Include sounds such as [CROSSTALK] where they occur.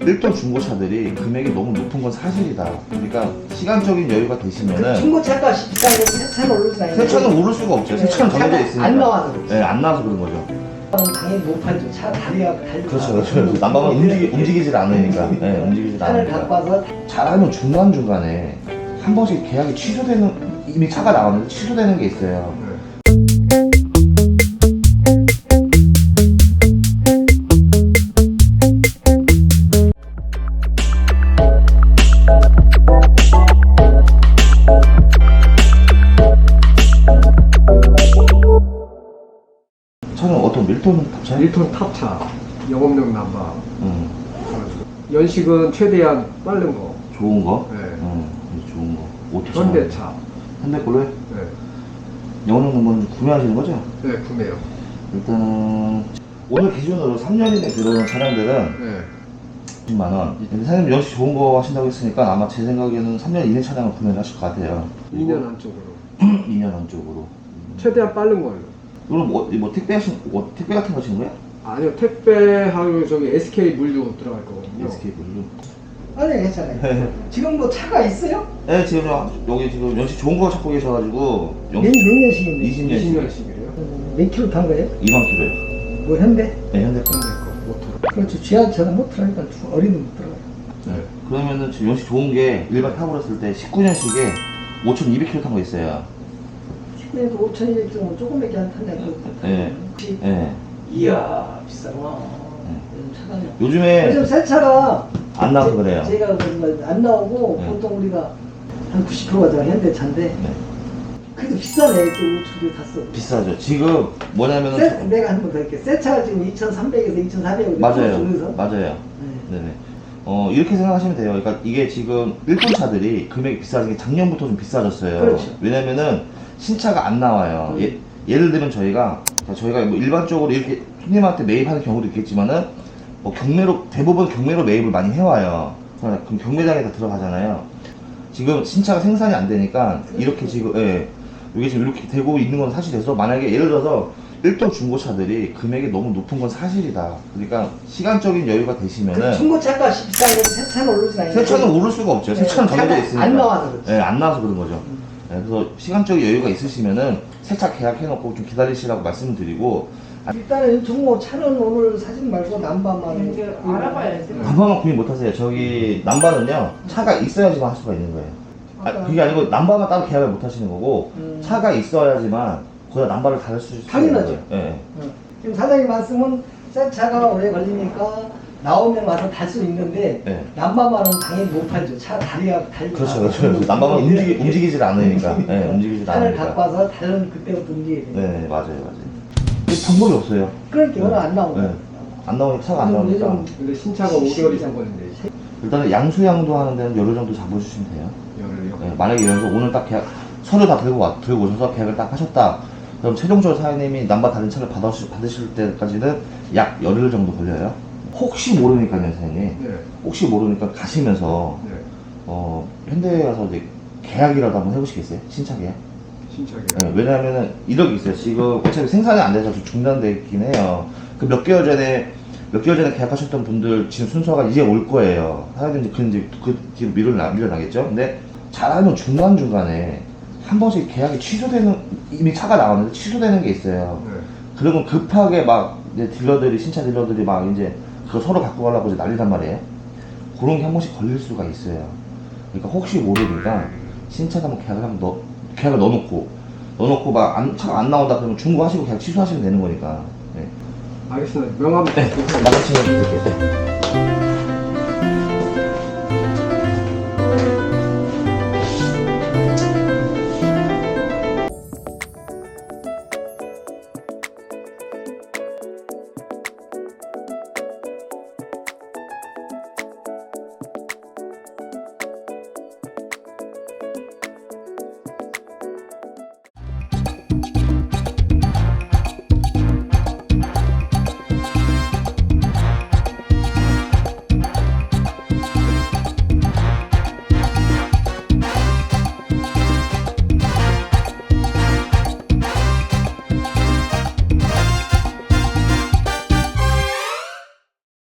1톤 중고차들이 금액이 너무 높은 건 사실이다. 그러니까 시간적인 여유가 되시면은 중고차가 비싼 거 세차는 오르지 않아요. 새 차는 오를 수가 없죠. 새 차는 정해져 차가 있으니까. 안 나와서 그렇지. 네, 안 나와서 그런 거죠. 당연히 못 팔죠. 차 다리가 달리. 그렇죠, 그렇죠. 난방은 움직이, 움직이질 않으니까. 네, 움직이질 차를 갖고 않으니까. 와서 잘하면 중간중간에 한 번씩 계약이 취소되는, 이미 차가 나왔는데 취소되는 게 있어요. 차는 어떤 밀톤 탑차? 1톤 탑차 영업용 남바 응. 연식은 최대한 빠른 거 좋은 거? 네. 응, 좋은 거. 오토차. 현대차 현대 걸로 해? 네, 영어는 한번 구매하시는 거죠? 네 구매요 일단은 오늘 기준으로 3년 이내 들어오는 차량들은 네. 10만 원. 사장님 역시 좋은 거 하신다고 했으니까 아마 제 생각에는 3년 이내 차량을 구매를 하실 것 같아요. 2년 안쪽으로 [CLEARS THROAT] 2년 안쪽으로. 최대한 빠른 걸로 그럼 뭐, 뭐 택배 하신, 뭐 택배 같은 거 하시는 거예요? 아니요 택배하고 저기 SK 물류 들어갈 거거든요 SK 블루. 아니 괜찮아요. [LAUGHS] 지금 뭐 차가 있어요? 네, 지금 여- 여기 지금 연식 좋은 거 찾고 계셔가지고 몇, 몇 년식인데? 20년씩 20년씩이래요 몇 킬로 탄 거예요? 2만 킬로예요. 뭐 현대? 네, 현대 거. 현대 거 모터로 그렇죠. 지하철은 못 들어가니까 주- 어린은 못 들어가요. 네. 그러면은 지금 연식 좋은 게 일반 타버렸을 때 19년식에 5,200km 탄거 있어요. 10년에도 5천이 정도 조금밖에 안 탄다. 네. 네. 이야 비싸구나. 네. 요즘 차가 요즘에 요즘 새 차가 안 나와서 제- 그래요. 제가 그안 나오고 네. 보통 우리가 한 90%가 다 현대차인데 네. 그래도 비싸네. 또 5천이 탔어. 비싸죠. 지금 뭐냐면은 새, 저- 내가 한 번 더 할게. 새 차가 지금 2,300에서 2,400원. 맞아요. 맞아요. 네. 네네. 어, 이렇게 생각하시면 돼요. 그러니까 이게 지금 일본 차들이 금액이 비싸진 게 작년부터 좀 비싸졌어요. 그렇죠. 왜냐면은 신차가 안 나와요. 음. 예, 예를 들면 저희가 자, 저희가 뭐 일반적으로 이렇게 손님한테 매입하는 경우도 있겠지만은 뭐 경매로 대부분 경매로 매입을 많이 해와요. 그럼 경매장에 다 들어가잖아요. 지금 신차가 생산이 안 되니까 이렇게 지금 예, 이게 지금 이렇게 되고 있는 건 사실이어서 만약에 예를 들어서 1톤 중고차들이 금액이 너무 높은 건 사실이다. 그러니까 시간적인 여유가 그 되시면은 중고차가 비싼 거새 차는 오르지 않아요. 새 차는 오를 수가 없죠. 새 네, 차는 정해져 있으니까. 안 나와서 그렇지. 네, 안 나와서 그런 거죠. 네, 그래서 시간적인 여유가 있으시면은 새차 계약해놓고 좀 기다리시라고 말씀드리고 일단은 중고 차는 오늘 사진 말고 남바만 이제 알아봐야지. 남바만 구입 못하세요. 저기 남바는요 차가 있어야지만 할 수가 있는 거예요. 아, 그게 아니고 남바만 따로 계약을 못하시는 거고 음. 차가 있어야지만 거기다 남바를 달을 수 있는 당연하죠. 거예요. 네. 응. 지금 사장님 말씀은 새 차가 오래 걸리니까 나오면 와서 탈수 있는데 네. 남바만은 당연히 못 팔죠. 차 다리가 달리. 그렇죠, 그렇죠. 남바만 움직이, 움직이질 않으니까. 네, 움직이질 차를 갖고 않으니까. 와서 다른 그때부터 움직여야 돼. 네, 맞아요, 맞아요. 근데 방법이 없어요. 그러니까 오늘 안 나오고. 네. 안 나오니까 차가 안 나오니까. 근데 신차가 5개월 이상 걸린대 일단은 양수양도 하는 데는 열흘 정도 잡아주시면 돼요. 열을요 네, 만약에 이래서 오늘 딱 계약, 서류 다 들고, 와, 들고 오셔서 계약을 딱 하셨다. 그럼 최종적으로 사장님이 남바 다른 차를 받으실, 받으실 때까지는 약 열흘 정도 걸려요. 혹시 모르니까요, 사장님. 네, 혹시 모르니까 가시면서, 네 어, 현대에 가서 이제 계약이라도 한번 해보시겠어요? 신차 계약? 신차게 네, 왜냐면은 이력이 있어요. 지금 어차피 생산이 안 돼서 좀 중단돼 있긴 해요. 그 몇 개월 전에 몇 개월 전에 계약하셨던 분들 지금 순서가 이제 올 거예요. 사장님 그 이제 그 뒤로 밀려 밀려나겠죠. 근데 잘하면 중간 중간에 한 번씩 계약이 취소되는 이미 차가 나왔는데 취소되는 게 있어요. 네. 그러면 급하게 막 이제 딜러들이 신차 딜러들이 막 이제 그거 서로 갖고 가려고 이제 난리단 말이에요. 그런 게 한 번씩 걸릴 수가 있어요. 그러니까 혹시 모르니까 신차 한번 계약을 한번 넣 계약을 넣어놓고 넣어놓고 막 안, 차가 안 나온다 그러면 중고하시고 계약 취소하시면 되는 거니까. 네. 알겠습니다 명함 나가시면 드릴게요. 네.